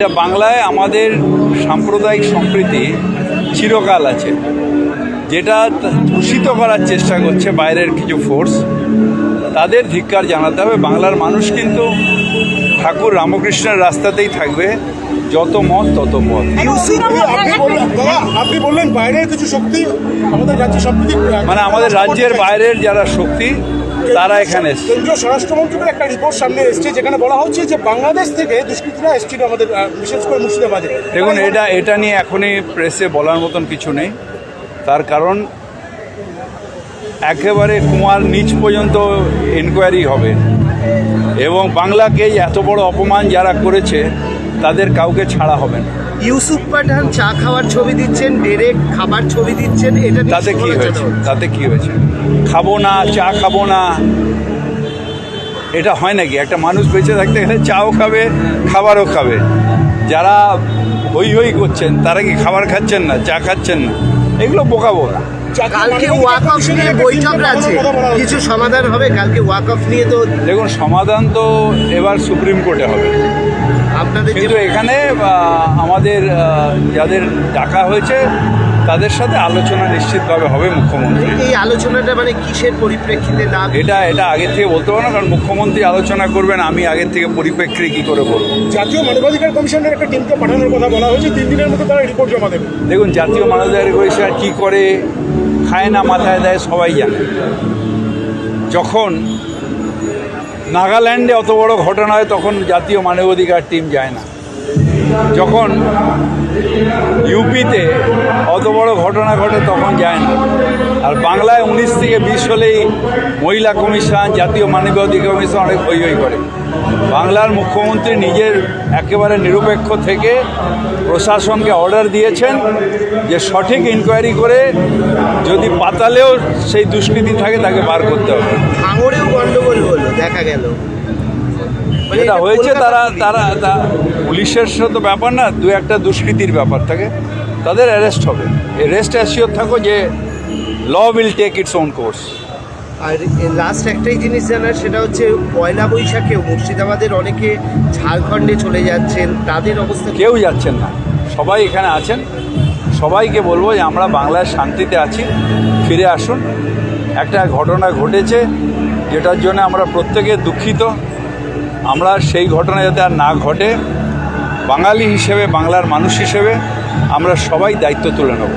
এটা বাংলায় আমাদের সাম্প্রদায়িক সম্প্রীতি চিরকাল আছে। যেটা দূষিত করার চেষ্টা করছে বাইরের কিছু ফোর্স তাদের ধিক্কার জানাতে হবে। বাংলার মানুষ কিন্তু ঠাকুর রামকৃষ্ণের রাস্তাতেই থাকবে যত মত তত পথ ইউসুফ আপনি বললেন আপনি বললেন বাইরের কিছু শক্তি আমাদের মানে আমাদের রাজ্যের বাইরের যারা শক্তি তারা এখানে কেন্দ্রীয় স্বরাষ্ট্র মন্ত্রকের একটা রিপোর্ট সামনে এসছে যেখানে বলা হচ্ছে যে বাংলাদেশ থেকে দুষ্কৃতীরা এসছিল আমাদের বিশেষ করে মুর্শিদাবাদে। দেখুন এটা এটা নিয়ে এখনই প্রেসে বলার মতন কিছু নেই। তার কারণ একেবারে কুমার নিচ পর্যন্ত এনকোয়ারি হবে। এবং বাংলাকে এত বড় অপমান যারা করেছে তাদের কাউকে ছাড়া হবে না। ইউসুফ পাঠান চা খাওয়ার ছবি দিচ্ছেন ডেরেক খাবার ছবি দিচ্ছেন এটা তাতে কি হয়েছে। তাতে কি হয়েছে? খাব না চা খাব না। এটা হয় নাকি? একটা মানুষ বেঁচে থাকতে গেলে চাও খাবে খাবারও খাবে। যারা হই হই করছেন তারা কি খাবার খাচ্ছেন না চা খাচ্ছেন না? এগুলো বোকা বোকা কালকে ওয়াক অফ নিয়ে বৈঠক আছে। কিছু সমাধান হবে কালকে ওয়াক অফ নিয়ে তো দেখুন সমাধান তো এবার সুপ্রিম কোর্টে হবে। কিন্তু এখানে আমাদের যাদের ডাকা হয়েছে তাদের সাথে আলোচনা নিশ্চিতভাবে হবে মুখ্যমন্ত্রী। এই আলোচনাটা মানে কিসের পরিপ্রেক্ষিতে না এটা এটা আগে থেকে বলতে পারব না কারণ মুখ্যমন্ত্রী আলোচনা করবেন আমি আগে থেকে পরিপ্রেক্ষী কী করে বলব। জাতীয় মানবাধিকার কমিশনের একটা টিমকে পাঠানোর কথা বলা হয়েছে তিন দিনের মধ্যে তারা রিপোর্ট জমা দেবে। দেখুন জাতীয় মানবাধিকার কমিশন কী করে খায় না মাথায় দেয় সবাই জানে। যখন নাগাল্যান্ডে অত বড় ঘটনা হয় তখন জাতীয় মানবাধিকার টিম যায় না। যখন ইউপিতে অত বড় ঘটনা ঘটে তখন যায় না। আর বাংলায় উনিশ থেকে বিশ হলেই মহিলা কমিশন, জাতীয় মানবাধিকার কমিশন অনেক হই হই করে। বাংলার মুখ্যমন্ত্রী নিজের একেবারে নিরপেক্ষ থেকে প্রশাসনকে অর্ডার দিয়েছেন যে সঠিক ইনকোয়ারি করে যদি পাতালেও সেই দুষ্কৃতি থাকে তাকে বার করতে হবে। দেখা গেল। মানে যেটা এটা হয়েছে তারা তারা তা পুলিশের তো ব্যাপার না দু একটা দুষ্কৃতির ব্যাপার থাকে। তাদের অ্যারেস্ট হবে। রেস্ট অ্যাসিওর থাকো যে law will take its own course R last একটাই জিনিস জানার সেটা হচ্ছে পয়লা বৈশাখেও মুর্শিদাবাদের অনেকে ঝাড়খণ্ডে চলে যাচ্ছেন তাদের অবস্থা কেউ যাচ্ছেন না। সবাই এখানে আছেন। সবাইকে বলব যে আমরা বাংলায় শান্তিতে আছি। ফিরে আসুন। একটা ঘটনা ঘটেছে। যেটার জন্য আমরা প্রত্যেকে দুঃখিত। আমরা সেই ঘটনা যাতে আর না ঘটে, বাঙালি হিসেবে, বাংলার মানুষ হিসেবে, আমরা সবাই দায়িত্ব তুলে নেব।